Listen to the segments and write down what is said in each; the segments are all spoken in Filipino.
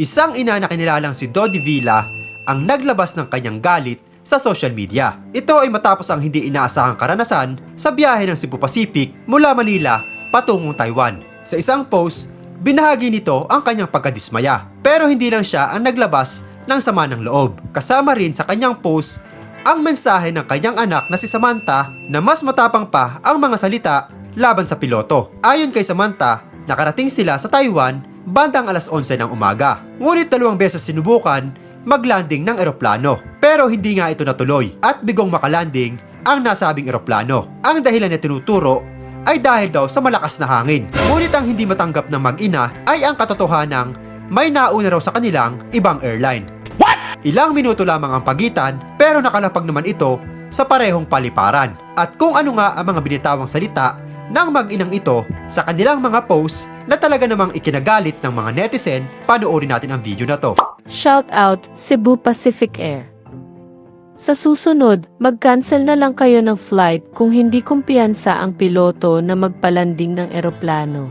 Isang ina na kinilalang si Dodi Villa ang naglabas ng kanyang galit sa social media. Ito ay matapos ang hindi inaasahang karanasan sa biyahe ng Cebu Pacific mula Manila patungong Taiwan. Sa isang post, binahagi nito ang kanyang pagkadismaya. Pero hindi lang siya ang naglabas ng sama ng loob. Kasama rin sa kanyang post ang mensahe ng kanyang anak na si Samantha na mas matapang pa ang mga salita laban sa piloto. Ayon kay Samantha, nakarating sila sa Taiwan bandang alas 11 ng umaga. Ngunit dalawang beses sinubukan maglanding ng eroplano. Pero hindi nga ito natuloy at bigong makalanding ang nasabing eroplano. Ang dahilan na tinuturo ay dahil daw sa malakas na hangin. Ngunit ang hindi matanggap ng mag-ina ay ang katotohanang may nauna raw sa kanilang ibang airline. Ilang minuto lamang ang pagitan pero nakalapag naman ito sa parehong paliparan. At kung ano nga ang mga binitawang salita ng mag-inang ito sa kanilang mga posts na talaga namang ikinagalit ng mga netizen, panoorin natin ang video na to. Shout out Cebu Pacific Air. Sa susunod, mag-cancel na lang kayo ng flight kung hindi kumpiyansa ang piloto na magpalanding ng eroplano.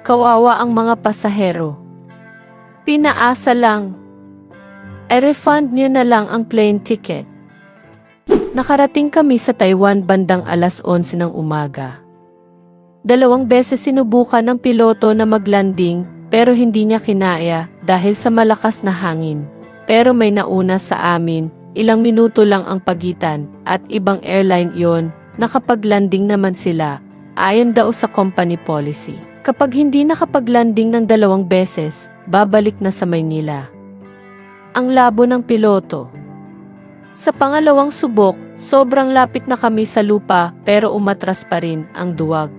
Kawawa ang mga pasahero. Pinaasa lang. E-refund niyo na lang ang plane ticket. Nakarating kami sa Taiwan bandang alas 11 ng umaga. Dalawang beses sinubukan ng piloto na maglanding pero hindi niya kinaya dahil sa malakas na hangin. Pero may nauna sa amin, ilang minuto lang ang pagitan at ibang airline yon nakapaglanding naman sila ayon daw sa company policy. Kapag hindi nakapaglanding ng dalawang beses, babalik na sa Maynila. Ang labo ng piloto. Sa pangalawang subok, sobrang lapit na kami sa lupa pero umatras pa rin ang duwag.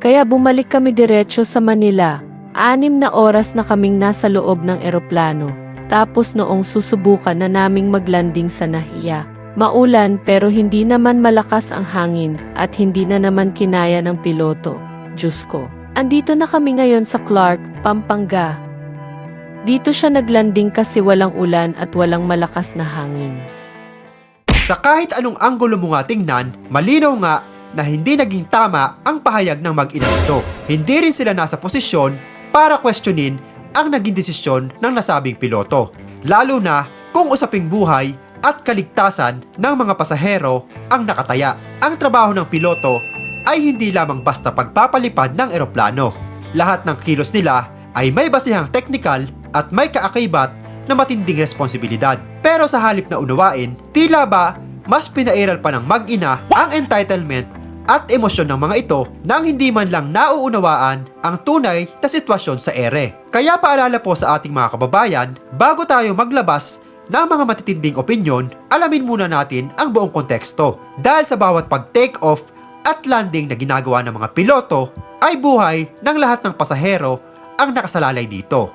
Kaya bumalik kami diretso sa Manila. Anim na oras na kaming nasa loob ng eroplano. Tapos noong susubukan na naming maglanding sa Nahiya. Maulan pero hindi naman malakas ang hangin at hindi na naman kinaya ng piloto. Diyos ko. Andito na kami ngayon sa Clark, Pampanga. Dito siya naglanding kasi walang ulan at walang malakas na hangin. Sa kahit anong anggulo mo nga tingnan, malinaw nga na hindi naging tama ang pahayag ng mag-ina ito. Hindi rin sila nasa posisyon para questionin ang naging desisyon ng nasabing piloto. Lalo na kung usaping buhay at kaligtasan ng mga pasahero ang nakataya. Ang trabaho ng piloto ay hindi lamang basta pagpapalipad ng eroplano. Lahat ng kilos nila ay may basihang technical at may kaakibat na matinding responsibilidad. Pero sa halip na unawain, tila ba mas pinairal pa ng mag-ina ang entitlement at emosyon ng mga ito nang hindi man lang nauunawaan ang tunay na sitwasyon sa ere. Kaya paalala po sa ating mga kababayan, bago tayo maglabas ng mga matitinding opinyon, alamin muna natin ang buong konteksto. Dahil sa bawat pag-take off at landing na ginagawa ng mga piloto, ay buhay ng lahat ng pasahero ang nakasalalay dito.